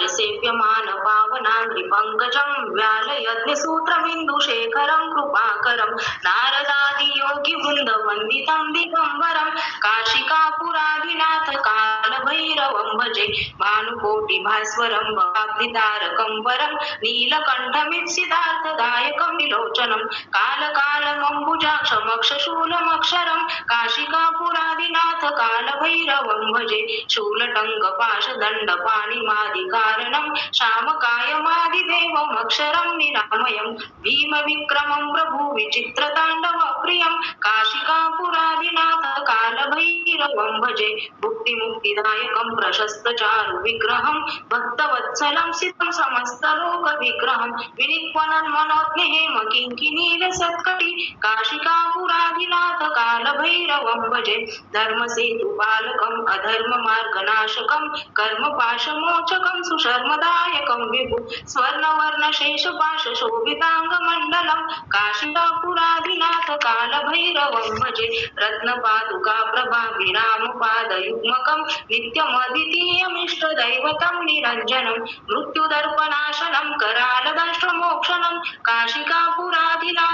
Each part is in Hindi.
राजसेव्यमान पावनाङ्घ्रि पङ्कजं व्यालयज्ञसूत्रमिन्दुशेखरं कृपाकरं नारदादियोगिवृन्दवन्दितं दिगम्बरं काशिकापुरादिनाथ कालभैरवं भजे वरं विलोचनं कालकालमम्बुजाक्षमक्षशूलमक्षरं काशिकापुरादिनाथ कालभैरवं भजे शूलटङ्कपाशदण्डपाणिमादिकारणं श्यामकायमादिदेवमक्षरं निरामयं भीमविक्रमं प्रभु विचित्रताण्डवप्रियं काशिकापुरादिनाथ कालभैरवं भजे भुक्तिमुक्तिदायकं प्रशस्तचारु विग्रहं भक्तवत्सलं सितं समस्तलोकविग्रहं विनिक्वनन्मनोज्ञहेम किङ्किनीलसत्कटि काशिकापुरादिनाथ कालभैरवं भजे धर्मसेतुपालकम् अधर्ममार्गनाशकं कर्मपाशमोचकं सुशर्मदायकं विभु। स्वर्णवर्णशेषपाशशोभिताङ्गमण्डलं काशिकापुरादिनाथ कालभैरवं भजे रत्नपादुका प्रभा विरामपादयुग्मकं नित्यमद्वितीयमिष्टदैवतं निरञ्जनं काशिकापुरादिनाथ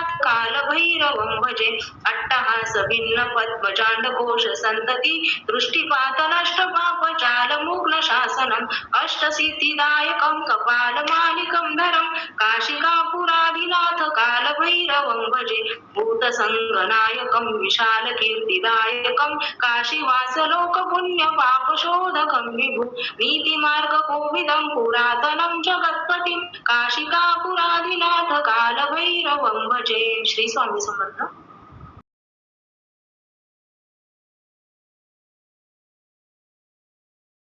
कालभैरवं भजे। अट्टहास भिन्न पद्मचाण्डकोश सन्तति दृष्टिपातनष्टपापचालमुग्नशासनम् अष्टसिद्धिदायकं कपालमालिकं धरं काशिकापुरादिनाथ कालभैरवं भजे। भूतसङ्गनायकं विशालकीर्तिदायकं काशीवासलोकपुण्यपापशोधकं विभु। नीतिमार्गकोविदं पुरातनं जगत्पतिं काशिकापुरादिनाथ कालभैरवं जे म्हणजे श्री स्वामी समर्थ